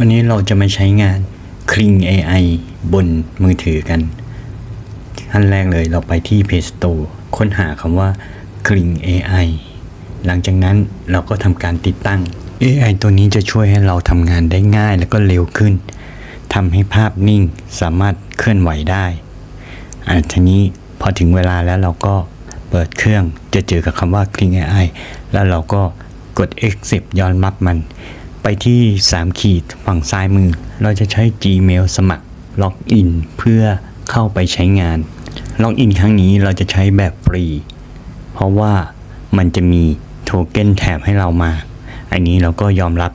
วันนี้เราจะมาใช้งาน Kling AI บนมือถือกันขั้นแรกเลยเราไปที่ Play Store ค้นหาคำว่า Kling AI หลังจากนั้นเราก็ทำการติดตั้ง AI ตัวนี้จะช่วยให้เราทำงานได้ง่ายแล้วก็เร็วขึ้นทำให้ภาพนิ่งสามารถเคลื่อนไหวได้อาทีนี้พอถึงเวลาแล้วเราก็เปิดเครื่องจะเจอกับคำว่า Kling AI แล้วเราก็กด accept ย้อนรับมัน ไปที่ 3 ขีดฝั่งซ้ายมือ เราจะใช้ Gmail สมัครล็อกอินเพื่อเข้าไปใช้งาน ล็อกอินครั้งนี้เราจะใช้แบบฟรี เพราะว่ามันจะมีโทเก้นแถบให้เรามา อันนี้เราก็ยอมรับ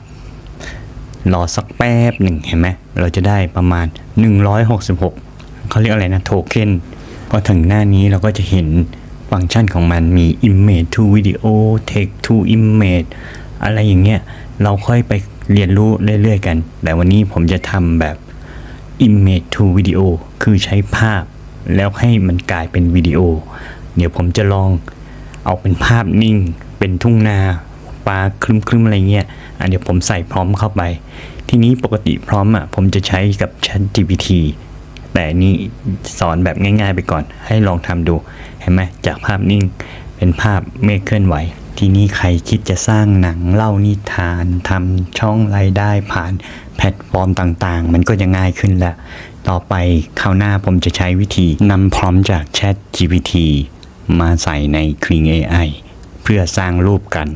รอสักแป๊บหนึ่งเห็นไหม เราจะได้ประมาณ 166 เขาเรียกอะไรนะ โทเค็นพอถึงหน้านี้เราก็จะเห็นฟังก์ชันของมันมี image to video text to image อะไรอย่างเงี้ยเราค่อยไปเรียนรู้เรื่อยๆกัน แต่วันนี้ผมจะทำแบบ image to video คือใช้ภาพ แล้วให้มันกลายเป็นวิดีโอ เดี๋ยวผมจะลองเอาเป็นภาพนิ่ง เป็นทุ่งนาปลาคลึมๆอะไรเงี้ยอะเดี๋ยวผมใส่พร้อมเข้าไป ทีนี้ปกติพร้อมอะผมจะใช้กับ Chat GPT แต่อันนี้สอนแบบง่ายๆไปก่อน ให้ลองทำดู เห็นไหมจากภาพนิ่ง เป็นภาพเมฆเคลื่อนไหว ทีนี้ใครคิดจะสร้างหนังเล่านิทานทำช่องรายได้ผ่านแพลตฟอร์มต่างๆ มันก็จะง่ายขึ้นแล้วต่อไปคราวหน้าผมจะใช้วิธีนำพร้อมจาก Chat GPT มาใส่ใน Kling AI เพื่อสร้างรูปกัน